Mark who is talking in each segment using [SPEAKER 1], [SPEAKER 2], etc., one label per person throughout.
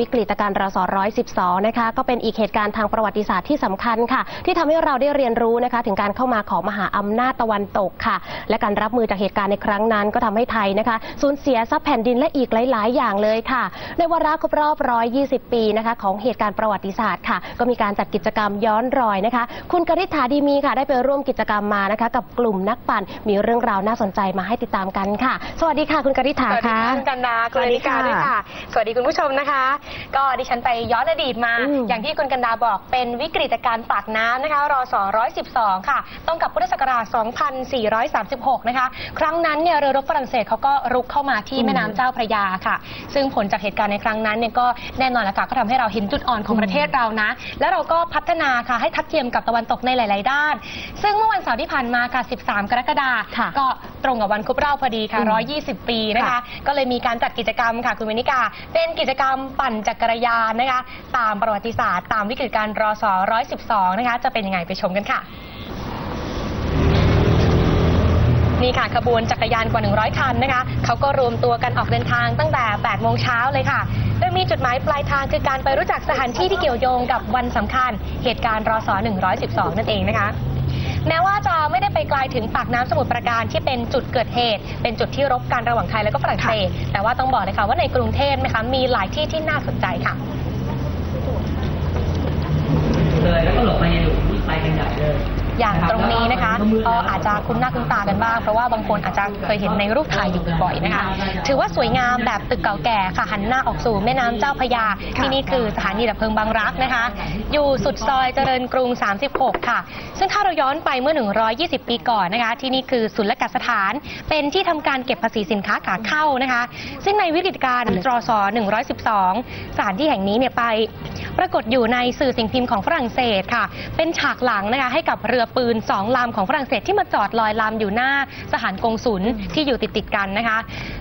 [SPEAKER 1] วิกฤตการณ์รศ112 นะคะ ก็เป็นอีกเหตุการณ์ทางประวัติศาสตร์ที่สำคัญค่ะ ที่ทำให้เราได้เรียนรู้นะคะ ถึงการเข้ามาของมหาอำนาจตะวันตกค่ะ และการรับมือจากเหตุการณ์ในครั้งนั้น ก็ทำให้ไทยนะคะสูญเสียทรัพย์แผ่นดินและอีกหลาย ๆ อย่างเลยค่ะ ในวาระครบรอบ 120 ปีนะคะ ของเหตุการณ์ประวัติศาสตร์ค่ะ ก็มีการจัดกิจกรรมย้อนรอยนะคะ คุณกริษฐาดีมีค่ะ ได้ไปร่วมกิจกรรมมานะคะ กับกลุ่มนักปั่นมีเรื่องราวน่าสนใจมาให้ติดตามกันค่ะ สวัสดีค่ะ คุณกริษฐา
[SPEAKER 2] สวัสดี
[SPEAKER 1] ค่ะ
[SPEAKER 2] คุณกันดาคุณนิกาด้วยค่ะ สวัสดีคุณผู้ชมนะคะก็ดิฉันไปย้อนอดีตมา
[SPEAKER 1] อืม
[SPEAKER 2] อย่างที่คุณกันดาบอกเป็นวิกฤตการณ์ปากน้ำนะคะรศ112 ค่ะ ต้องกับพุทธศักราช 2436 นะคะ ครั้งนั้นเนี่ยเรือรบฝรั่งเศสเขาก็รุกเข้ามาที่แม่น้ำเจ้าพระยาค่ะ ซึ่งผลจากเหตุการณ์ในครั้งนั้นเนี่ยก็แน่นอนละค่ะก็ทำให้เราเห็นจุดอ่อนของประเทศเรานะ แล้วเราก็พัฒนาค่ะให้ทัดเทียมกับตะวันตกในหลาย ๆ ด้าน ซึ่งเมื่อวันเสาร์ที่ผ่านมาค่ะ 13 กรกฎาคม
[SPEAKER 1] ค่ะ
[SPEAKER 2] ก็ ตรงกับวันครบรอบพอดีค่ะ
[SPEAKER 1] อืม
[SPEAKER 2] 120 ปีนะคะ
[SPEAKER 1] ค่ะ
[SPEAKER 2] ก็เลยมีการจัดกิจกรรมค่ะ คุณเมนิกา เป็นกิจกรรมปั่นจักรยานนะคะ ตามประวัติศาสตร์ ตามวิกฤตการณ์รศ112 นะคะ จะเป็นยังไงไปชมกันค่ะนี่ค่ะขบวนจักรยานกว่า 100 คันนะคะเขาก็รวมตัวกันออกเดินทางตั้งแต่ 8 โมงเช้าเลยค่ะ โดยมีจุดหมายปลายทางคือการไปรู้จักสถานที่ที่เกี่ยวโยงกับวันสำคัญ เหตุการณ์รศ112 นั่นเองนะคะ แม้ว่าจะไม่ได้ไปไกลถึงปากน้ำสมุทรปราการที่เป็นจุดเกิดเหตุ เป็นจุดที่รบกันระหว่างไทยและก็ฝรั่งเศสแต่ว่าต้องบอกเลยค่ะว่าในกรุงเทพนะคะมีหลายที่ที่น่าสนใจค่ะ
[SPEAKER 3] เลยแล้วก็หลบมาในหลุมที่ไปกันใหญ่เลย
[SPEAKER 2] อย่างตรงนี้นะคะก็อาจจะคุ้นหน้าคุ้นตากันบ้าง เพราะว่าบางคนอาจจะเคยเห็นในรูปถ่ายอยู่บ่อยๆนะคะ ถือว่าสวยงามแบบตึกเก่าแก่ค่ะหันหน้าออกสู่แม่น้ำเจ้าพยา ที่นี่คือสถานีดับเพลิงบางรักนะคะ อยู่สุดซอยเจริญกรุง 36 ค่ะ ซึ่งถ้าเราย้อนไปเมื่อ 120 ปีก่อนนะคะ ที่นี่คือศุลกสถาน เป็นที่ทำการเก็บภาษีสินค้าขาเข้านะคะ ซึ่งในวิกฤตการณ์รศ112 สถานที่แห่งนี้เนี่ยไป ปรากฏอยู่ในสื่อสิ่งพิมพ์ของฝรั่งเศสค่ะ เป็นฉากหลังนะคะให้กับเรือปืนสองลำของฝรั่งเศสที่มาจอดลอยลำอยู่หน้าสถานกงศุลที่อยู่ติดติดๆกันนะคะ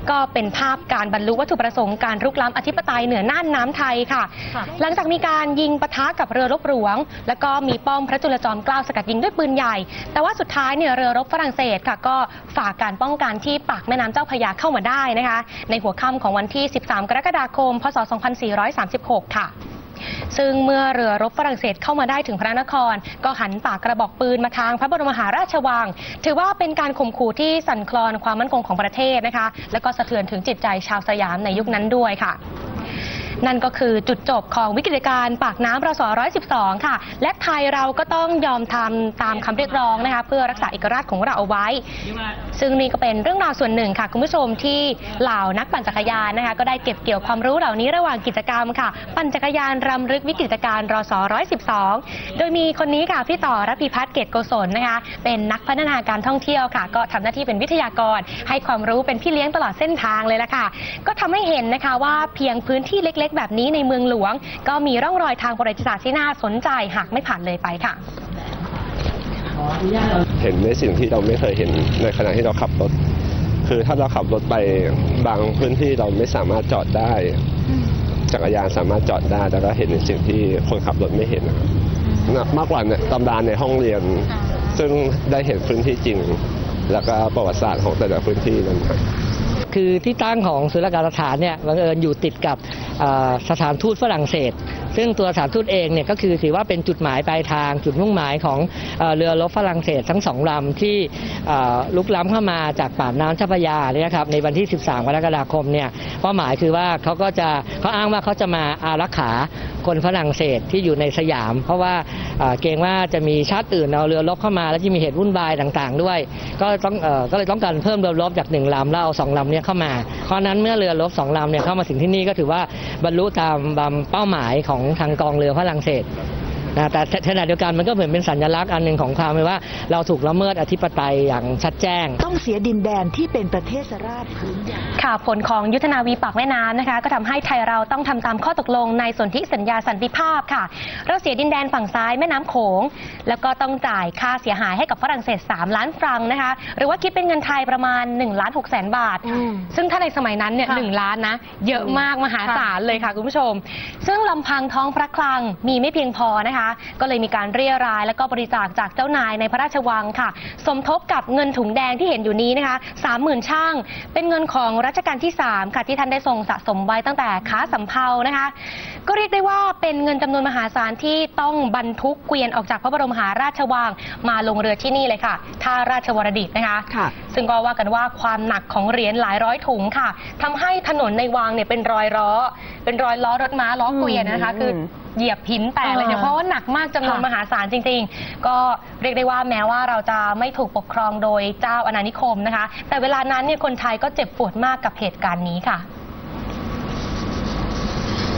[SPEAKER 2] ก็เป็นภาพการบรรลุวัตถุประสงค์การรุกล้ำอธิปไตยเหนือน่านน้ำไทยค่ะ
[SPEAKER 1] ค่ะ
[SPEAKER 2] หลังจากมีการยิงปะทะกับเรือรบหลวง แล้วก็มีป้อมพระจุลจอมเกล้าสกัดยิงด้วยปืนใหญ่ แต่ว่าสุดท้ายเนี่ยเรือรบฝรั่งเศสค่ะ ก็ฝ่าการป้องกันที่ปากแม่น้ำเจ้าพระยาเข้ามาได้นะคะ ในหัวค่ำของวันที่ 13 กรกฎาคม พศ 2436 ค่ะ ซึ่งเมื่อเรือรบฝรั่งเศสเข้ามาได้ถึงพระนคร ก็หันปากกระบอกปืนมาทางพระบรมมหาราชวัง ถือว่าเป็นการข่มขู่ที่สั่นคลอนความมั่นคงของประเทศนะคะ และก็สะเทือนถึงจิตใจชาวสยามในยุคนั้นด้วยค่ะ นั่นก็คือจุดจบของวิกฤตการณ์ปากน้ำรศ112 ค่ะ และไทยเราก็ต้องยอมทำตามคำเรียกร้องนะคะเพื่อรักษาเอกราชของเราเอาไว้ ซึ่งนี่ก็เป็นเรื่องราวส่วนหนึ่งค่ะ คุณผู้ชมที่เหล่านักปั่นจักรยานนะคะก็ได้เก็บเกี่ยวความรู้เหล่านี้ระหว่างกิจกรรมค่ะ ปั่นจักรยานรำลึกวิกฤตการณ์รศ112 โดยมีคนนี้ค่ะพี่ต่อรพิพัฒน์เกตโกศลนะคะ เป็นนักพัฒนาการท่องเที่ยวค่ะ ก็ทำหน้าที่เป็นวิทยากร ให้ความรู้เป็นพี่เลี้ยงตลอดเส้นทางเลยละค่ะ ก็ทำให้เห็นนะคะว่าเพียงพื้นที่เล็กๆ แบบนี้ในเมืองหลวง ก็มีร่องรอยทางประวัติศาสตร์ที่น่าสนใจหากไม่ผ่านเลยไปค่ะ
[SPEAKER 3] ขออนุญาตเรา
[SPEAKER 4] เห็นในสิ่งที่เราไม่เคยเห็นในขณะที่เราขับรถ คือถ้าเราขับรถไปบางพื้นที่เราไม่สามารถจอดได้ จักรยานสามารถจอดได้แต่ก็เห็นในสิ่งที่คนขับรถไม่เห็นนะครับหนักมากกว่าเนี่ยตำราในห้องเรียน ซึ่งได้เห็นพื้นที่จริง แล้วก็ประวัติศาสตร์ของแต่ละพื้นที่นั้นครับ
[SPEAKER 3] คือที่ตั้งของศุลกาสถานเนี่ยบังเอิญอยู่ติดกับสถานทูตฝรั่งเศส ซึ่งตัวสถานทูตเองเนี่ยก็คือถือว่าเป็นจุดหมายปลายทาง จุดมุ่งหมายของเอเรือรบฝรั่งเศสทั้งสองลำที่ลุกล้ำเข้ามาจากปากน้ำเจ้าพระยาเนี่ยครับในวันที่ 13 กรกฎาคมเนี่ยเป้าหมายคือว่าเขาก็จะเขาอ้างว่าเขาจะมาอารักขาคนฝรั่งเศสที่อยู่ในสยาม เพราะว่าเเกรงว่าจะมีชาติอื่นเอาเรือรบเข้ามา แล้วจะมีเหตุวุ่นวายต่างๆ ด้วย ก็ต้องอก็เลยต้องการเพิ่มเรือรบจากหนึ่งลำแล้วเอาสองลำเนี่ยเข้ามา เพราะนั้นเมื่อเรือรบสองลำเนี่ยเข้ามาถึงที่นี่ก็ถือว่าบรรลุตามเป้าหมายของทางกองเรือฝรั่งเศส นะแต่ขณะเดียวกันมันก็เหมือนเป็นสัญลักษณ์อันหนึ่งของความว่า เราถูกละเมิดอธิปไตยอย่างชัดแจ้ง
[SPEAKER 5] ต้องเสียดินแดนที่เป็นประเทศราชพื้นใหญ่
[SPEAKER 2] ค่ะผลของยุทธนาวีปากแม่น้ำนะคะ ก็ทำให้ไทยเราต้องทำตามข้อตกลงในสนธิสัญญาสันติภาพค่ะ เราเสียดินแดนฝั่งซ้ายแม่น้ำโขง แล้วก็ต้องจ่ายค่าเสียหายให้กับฝรั่งเศส 3 ล้านฟรังนะคะ หรือว่าคิดเป็นเงินไทยประมาณ1ล้าน6แสนบาท
[SPEAKER 1] อืม
[SPEAKER 2] ซึ่งถ้าในสมัยนั้นเนี่ย
[SPEAKER 1] ค่ะ
[SPEAKER 2] หนึ่งล้านนะเยอะมากมหาศาลเลยค่ะคุณผู้ชม ซึ่งลำพังท้องพระคลังมีไม่เพียงพอนะคะนะคะก็เลยมีการเรียราย แล้วก็บริจาคจากเจ้านายในพระราชวังค่ะ สมทบกับเงินถุงแดงที่เห็นอยู่นี้นะคะ30,000ช่าง เป็นเงินของรัชกาลที่ 3 ค่ะที่ท่านได้ทรงสะสมไว้ตั้งแต่ค้าสำเภานะคะ ก็เรียกได้ว่าเป็นเงินจำนวนมหาศาลที่ต้องบรรทุกเกวียนออกจากพระบรมมหาราชวังมาลงเรือที่นี่เลยค่ะท่าราชวรดิตนะคะ
[SPEAKER 6] ค่ะ
[SPEAKER 2] ซึ่งก็ว่ากันว่าความหนักของเหรียญหลายร้อยถุงค่ะทำให้ถนนในวังเนี่ยเป็นรอยล้อ เป็นรอยล้อรถม้าล้อเกวียนนะคะ คือ เหยียบหินแตกเลยเนี่ย
[SPEAKER 6] อ่า
[SPEAKER 2] เพราะว่าหนักมากจำนวน
[SPEAKER 6] ค่ะ
[SPEAKER 2] มหาศาลจริง ๆ ก็เรียกได้ว่าแม้ว่าเราจะไม่ถูกปกครองโดยเจ้าอาณานิคมนะคะ แต่เวลานั้นเนี่ยคนไทยก็เจ็บปวดมากกับเหตุการณ์นี้ค่ะ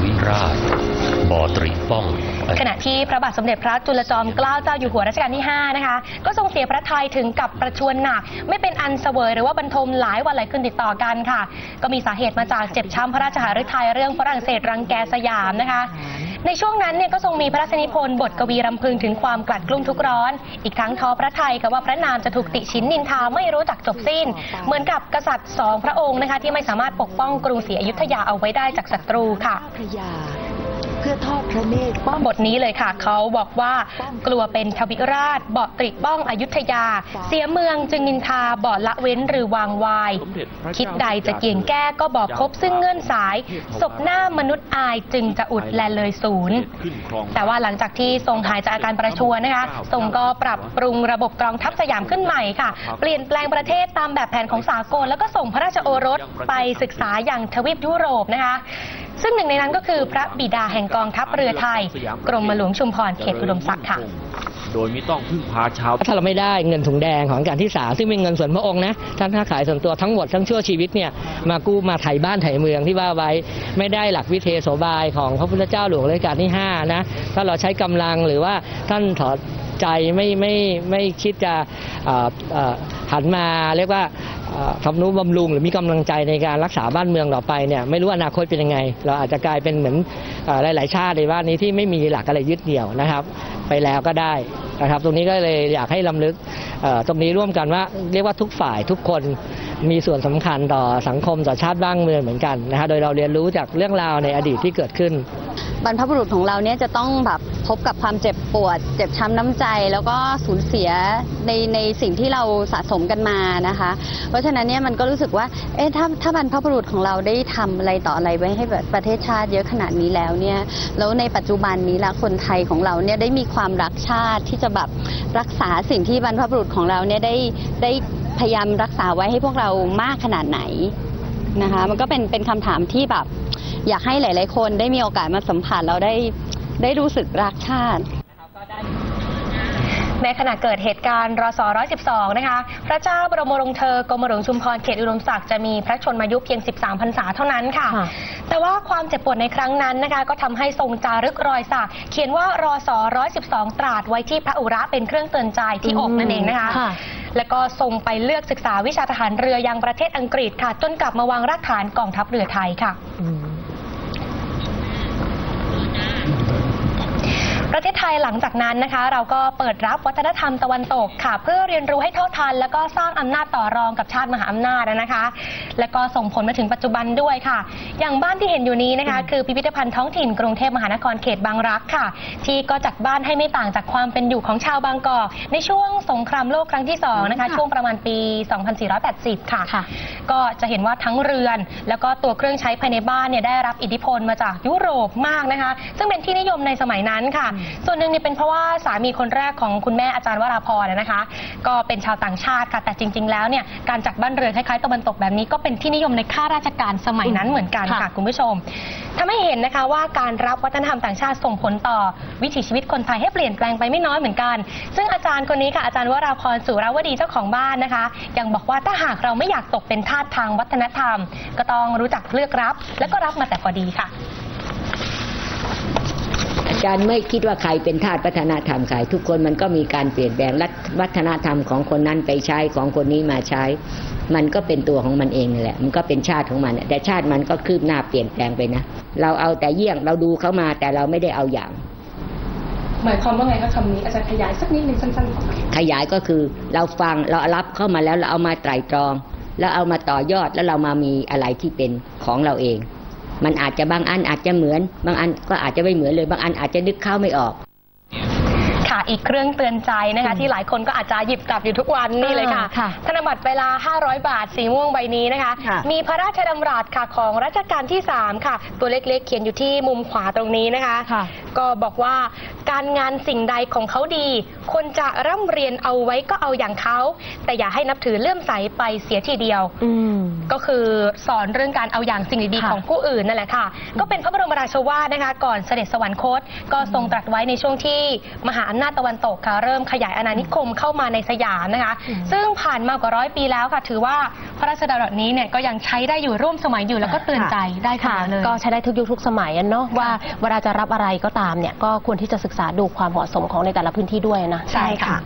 [SPEAKER 7] วิราชบอตรีป้อง
[SPEAKER 2] ขณะที่พระบาทสมเด็จพระจุลจอมเกล้าเจ้าอยู่หัวรัชกาลที่ 5 นะคะ ก็ทรงเสียพระทัยถึงกับประชวรหนัก ไม่เป็นอันเสวยหรือว่าบรรทมหลายวันหลายคืนติดต่อกันค่ะ ก็มีสาเหตุมาจากเจ็บช้ำพระราชหฤทัยเรื่องฝรั่งเศสรังแกสยามนะคะ ในช่วงนั้นเนี่ยก็ทรงมีพระราชนิพนธ์บทกวีรำพึงถึงความกลัดกลุ้มทุกร้อน อีกทั้งท้อพระทัยกับว่าพระนามจะถูกติชินนินทาไม่รู้จักจบสิ้น เหมือนกับกษัตริย์สองพระองค์นะคะที่ไม่สามารถปกป้องกรุงศรีอยุธยาเอาไว้ได้จากศัตรูค่ะ
[SPEAKER 5] พระยา เพื่อทอดพระเนตรป้อม
[SPEAKER 2] บทนี้เลยค่ะ เขาบอกว่ากลัวเป็นทวิราชเบาะตริป้องอยุธยา เสียเมืองจึงนินทาเบาะละเว้นหรือวางวาย คิดใดจะเกี่ยงแก้ก็บอกคบซึ่งเงื่อนสายศพหน้ามนุษย์อายจึงจะอุดแลเลยศูนย์ แต่ว่าหลังจากที่ทรงหายจากอาการประชวรนะคะทรงก็ปรับปรุงระบบกองทัพสยามขึ้นใหม่ค่ะ เปลี่ยนแปลงประเทศตามแบบแผนของสากลแล้วก็ส่งพระราชโอรสไปศึกษาอย่างทวีปยุโรปนะคะ ซึ่งหนึ่งในนั้นก็คือพระบิดาแห่งกองทัพเรือไทย กรมหลวงชุมพรเขตอุดมศักดิ์ค่ะ
[SPEAKER 8] โดยไม่ต้องพึ่งพาชาว
[SPEAKER 3] ถ้าเราไม่ได้เงินถุงแดงของการที่สาซึ่งเป็นเงินส่วนพระองค์นะท่านค้าขายส่วนตัวทั้งหมดทั้งชั่วชีวิตเนี่ยมากู้มาไถ่บ้านไถ่เมืองที่ว่าไว้ ไม่ได้หลักวิเทโสบายของพระพุทธเจ้าหลวงรัชกาลที่ห้านะถ้าเราใช้กำลังหรือว่าท่านถอดใจไม่ไม่ไม่คิดจะ หันมาเรียกว่าทำนุบำรุงหรือมีกำลังใจในการรักษาบ้านเมืองต่อไปเนี่ยไม่รู้อนาคตเป็นยังไง เราอาจจะกลายเป็นเหมือนอหลาย ๆ ชาติในบ้านนี้ที่ไม่มีหลักอะไรยึดเหนี่ยวนะครับ ไปแล้วก็ได้นะครับ ตรงนี้ก็เลยอยากให้ลำลึกตรงนี้ร่วมกันว่าเรียกว่าทุกฝ่ายทุกคนมีส่วนสำคัญต่อสังคมต่อชาติบ้านเมืองเหมือนกันนะฮะโดยเราเรียนรู้จากเรื่องราวในอดีตที่เกิดขึ้น
[SPEAKER 9] บรรพบุรุษของเราเนี่ยจะต้องแบบพบกับความเจ็บปวด เจ็บช้ำน้ำใจ แล้วก็สูญเสียในในสิ่งที่เราสะสมกันมานะคะ เพราะฉะนั้นเนี่ยมันก็รู้สึกว่า เอ๊ะถ้าถ้าบรรพบุรุษของเราได้ทำอะไรต่ออะไรไว้ให้ประเทศชาติเยอะขนาดนี้แล้วเนี่ย แล้วในปัจจุบันนี้ละคนไทยของเราเนี่ยได้มีความรักชาติที่จะแบบรักษาสิ่งที่บรรพบุรุษของเราเนี่ยได้ได้พยายามรักษาไว้ให้พวกเรามากขนาดไหนนะคะ มันก็เป็นเป็นคำถามที่แบบ อยากให้หลาย ๆ คนได้มีโอกาสมาสัมผัสแล้วได้ได้รู้สึกรักชาติ
[SPEAKER 2] ในขณะเกิดเหตุการณ์รศ112 นะคะ พระเจ้าบรมโรงเธอกรมหลวงชุมพรเขตอุดมศักดิ์จะมีพระชนมายุเพียง 13 พรรษาเท่านั้นค่ะ
[SPEAKER 6] ค่ะ
[SPEAKER 2] แต่ว่าความเจ็บปวดในครั้งนั้นนะคะ ก็ทำให้ทรงจารึกรอยสักเขียนว่ารศ112 ตราดไว้ที่พระอุระเป็นเครื่องเตือนใจที่อกนั่นเองนะคะ
[SPEAKER 6] ค่ะ
[SPEAKER 2] แล้วก็ทรงไปเลือกศึกษาวิชาทหารเรือยังประเทศอังกฤษค่ะ จนกลับมาวางรากฐานกองทัพเรือไทยค่ะ ประเทศไทยหลังจากนั้นนะคะ เราก็เปิดรับวัฒนธรรมตะวันตกค่ะ เพื่อเรียนรู้ให้เท่าทัน แล้วก็สร้างอำนาจต่อรองกับชาติมหาอำนาจนะคะ แล้วก็ส่งผลมาถึงปัจจุบันด้วยค่ะ อย่างบ้านที่เห็นอยู่นี้นะคะ คือพิพิธภัณฑ์ท้องถิ่นกรุงเทพมหานครเขตบางรักค่ะ ที่ก็จัดบ้านให้ไม่ต่างจากความเป็นอยู่ของชาวบางกอกในช่วงสงครามโลกครั้งที่สองนะคะช่วงประมาณปี 2480 ค่ะ
[SPEAKER 6] ค่ะ
[SPEAKER 2] ก็จะเห็นว่าทั้งเรือน แล้วก็ตัวเครื่องใช้ภายในบ้านเนี่ยได้รับอิทธิพลมาจากยุโรปมากนะคะ ซึ่งเป็นที่นิยมในสมัยนั้นค่ะส่วนหนึ่งเนี่ยเป็นเพราะว่าสามีคนแรกของคุณแม่อาจารย์วราพรนะคะ ก็เป็นชาวต่างชาติค่ะแต่จริง ๆ แล้วเนี่ยการจัดบ้านเรือนคล้ายๆตะวันตกแบบนี้ก็เป็นที่นิยมในข้าราชการสมัยนั้นเหมือนกัน
[SPEAKER 6] ค่ะ
[SPEAKER 2] ค่ะคุณผู้ชมทำให้เห็นนะคะว่าการรับวัฒนธรรมต่างชาติส่งผลต่อวิถีชีวิตคนไทยให้เปลี่ยนแปลงไปไม่น้อยเหมือนกัน ซึ่งอาจารย์คนนี้ค่ะอาจารย์วราพรสุรวดีเจ้าของบ้านนะคะ ยังบอกว่าถ้าหากเราไม่อยากตกเป็นทาสทางวัฒนธรรม ก็ต้องรู้จักเลือกรับ แล้วก็รับมาแต่พอดีค่ะ
[SPEAKER 10] อาจารย์ไม่คิดว่าใครเป็นทาสวัฒนธรรมใครทุกคนมันก็มีการเปลี่ยนแปลงวัฒนธรรมของคนนั้นไปใช้ของคนนี้มาใช้ มันก็เป็นตัวของมันเองนั่แหละ มันก็เป็นชาติของมันแต่ชาติมันก็คืบหน้าเปลี่ยนแปลงไปนะเราเอาแต่เยี่ยงเราดูเขามาแต่เราไม่ได้เอาอย่าง
[SPEAKER 2] หมายความว่าไงคะคำนี้อาจารย์ขยายสักนิดนึงสั้นๆของ
[SPEAKER 10] ขยายก็คือเราฟังเรารับเข้ามาแล้วเราเอามาไตร่ตรอง แล้วเอามาต่อยอดแล้วเรามามีอะไรที่เป็นของเราเอง มันอาจจะบางอันอาจจะเหมือน บางอันก็อาจจะไม่เหมือนเลย บางอันอาจจะนึกเข้าไม่ออก
[SPEAKER 2] อีกเครื่องเตือนใจนะคะที่หลายคนก็อาจจะหยิบจับอยู่ทุกวันนี่เลยค่ะ
[SPEAKER 1] อ่าค่ะ
[SPEAKER 2] ธนบัตรเวลา 500 บาทสีม่วงใบนี้นะคะ
[SPEAKER 5] ค่ะ
[SPEAKER 2] มีพระราชดำรัสค่ะของรัชกาลที่ 3 ค่ะ ตัวเล็กๆ เขียนอยู่ที่มุมขวาตรงนี้นะคะ
[SPEAKER 1] ค่ะ
[SPEAKER 2] ก็บอกว่าการงานสิ่งใดของเขาดีควรจะร่ำเรียนเอาไว้ก็เอาอย่างเขา แต่อย่าให้นับถือเลื่อมใสไปเสียทีเดียว
[SPEAKER 1] อืม
[SPEAKER 2] ก็คือสอนเรื่องการเอาอย่างสิ่งดีๆ
[SPEAKER 1] ค่ะ
[SPEAKER 2] ของผู้อื่นนั่นแหละค่ะ ก็เป็นพระบรมราโชวาทนะคะ ก่อนเสด็จสวรรคต ก็ทรงตรัสไว้ในช่วงที่มหาอำนาจตะวันตกค่ะเริ่มขยายอาณานิคมเข้ามาในสยามนะคะ ซึ่งผ่านมากว่าร้อยปีแล้วค่ะ ถือว่าพระราชดำรัสนี้เนี่ยก็ยังใช้ได้อยู่ร่วมสมัยอยู่แล้วก็เตือนใจได้ค่ะ
[SPEAKER 1] ค่ะ
[SPEAKER 2] เลย
[SPEAKER 1] ก็ใช้ได้ทุกยุคทุกสมัยอะเนาะว่าเวลาจะรับอะไรก็ตามเนี่ยก็ควรที่จะศึกษาดูความเหมาะสมของในแต่ละพื้นที่ด้วยนะ
[SPEAKER 2] ใช่ค่ะ